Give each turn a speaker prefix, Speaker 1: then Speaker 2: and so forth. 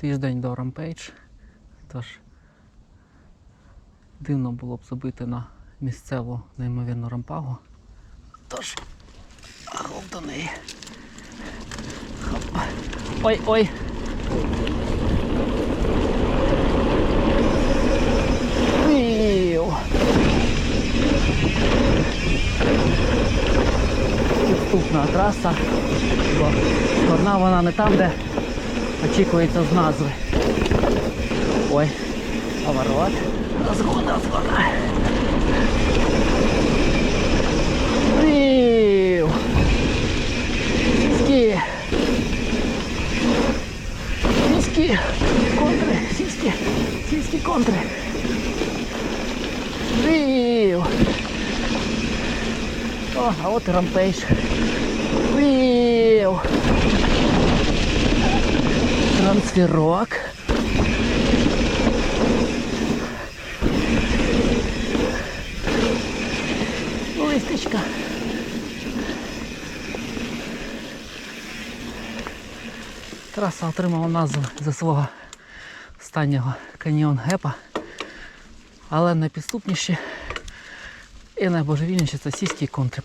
Speaker 1: Тиждень до Rampage. Тож дивно було б забити на місцеву неймовірну рампагу. Тож, агов до неї. Ой, ой. Вів. Підступна траса, бо складна вона не там, де очікується з назви. Ой, поворот. Розгон, розгон. Вів. Сіськи. Сіськи. Контри. Сіськи. Сіськи контри. Вів. О, а от і рампейдж. Вів. Трансферок. Листочка. Траса отримала назву за свого останнього каньйон гепа, але найпідступніші і найбожевільніші це сіські контри.